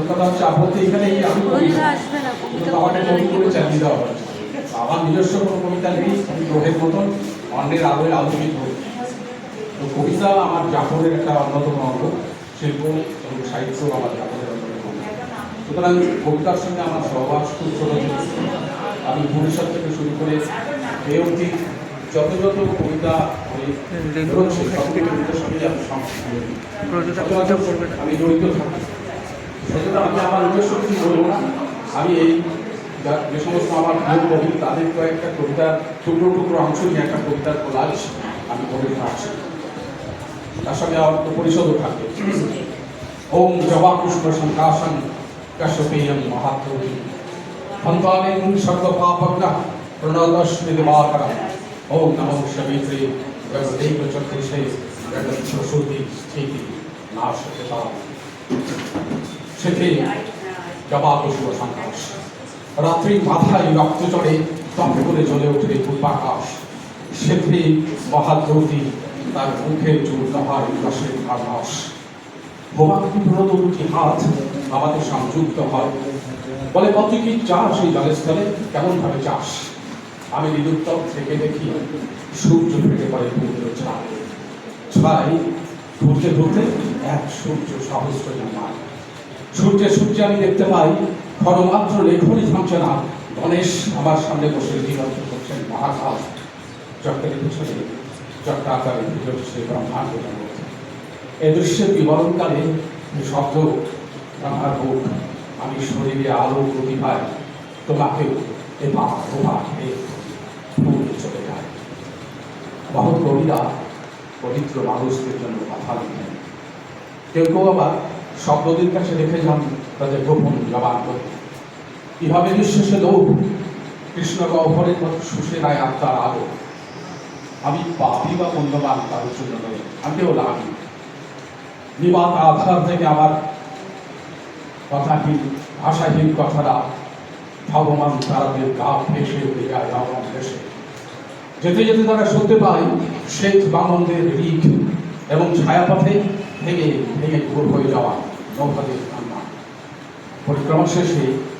কলকাতা হচ্ছে বলতে এখানেই আমি আমাকে কবি করে চালিয়ে দেওয়া হয়েছে আমার নিজস্ব কোনো কবিতা নেই আমি গ্রহের মতন অন্যের আলোয় আলোকিত। তো কবিতা আমার জাফরের একটা অন্যতম অঙ্গ শিল্প এবং সাহিত্য আমার জাফরের অন্যতম সুতরাং কবিতার সঙ্গে আমার সহবাস খুব ছোট আমি ভবিষ্যৎ থেকে শুরু করে এ অবধি যত যত কবিতা বেরোচ্ছে, সবগুলো কবিতার সঙ্গে আমি সংশ্লিষ্ট আমি জড়িত থাকি। সুতরাং আমি আমার নিজস্ব কিছু বলব আমি এই যে সমস্ত আমার প্রিয় কবি তাদের কয়েকটা কবিতার টুকরো টুকরো অংশ নিয়ে একটা কবিতার কোলাজ আমি কবিতা আছি তার সঙ্গে আমার পরিষদও থাকবে। ওম জবা কৃষ্ণ সংকাশন কশ্যপেয়ম মহাত্মী সন্তানেন সর্বপাপগ্ন প্রণতস্মি দিবাকর ওম নমঃ শবিত্রে জগদেব চতুর্ষে জগৎসুতি স্থিতি। নাশতে সেতে জবা পুষ্প সংকাশ রাত্রি মাথায় রক্ত চড়ে তপ করে জ্বলে ওঠে পূর্বাকাশ। সেতে মহাদ্রৌতি তার মুখের চুল তাহার রসের ভোগান্তি প্রণত দুটি হাত আমাদের সংযুক্ত হয়? বলে কত কি চাষ এই জলস্থলে? কেমন ভাবে চাষ? আমি নিরুত্তর থেকে দেখি, সূর্য ফেটে পড়ে পূর্ণ ছায় ছাই ঘুরতে ঘুরতে এক সূর্য সহস্র জন্মায়। সূর্যে সূর্য আমি দেখতে পাই ক্ষণমাত্র লেখনি থামছে না। গণেশ আমার সামনে বসে জীবন্ত করছেন মহাকাশ চক্রের পিছনে। চক্রাকারে সে ব্রহ্মাণ্ড এই দৃশ্যের বিবরণকালে শব্দ আমার বুক, আমি শরীরে আলো পাই, তোমাকেও এ পা ওপা খেয়ে চলে যায়। বহু কবিরা পবিত্র মানুষদের জন্য কথা লিখেন। কেউ কেউ আবার শব্দদের কাছে রেখে যান তাদের গোপন করতে কীভাবে নিঃশেষে লোক কৃষ্ণ গহ্বরের মতো নেয় আত্মার আলো। আমি পাপি বা মূল্যবান কারোর জন্য নই, আমি কেউ লাগি নিবাত আধার থেকে আমার কথাহীন, ভাষাহীন কথাটা ভগবান তারাদের গা ভেসে উঠে যায় ভগবান ভেসে যেতে যেতে তারা শুনতে পায় শেখ বামনদের রিক এবং ছায়াপথে ভেঙে ভেঙে ঘুর হয়ে যাওয়া। নৌকাদের কান্না পরিক্রমা শেষে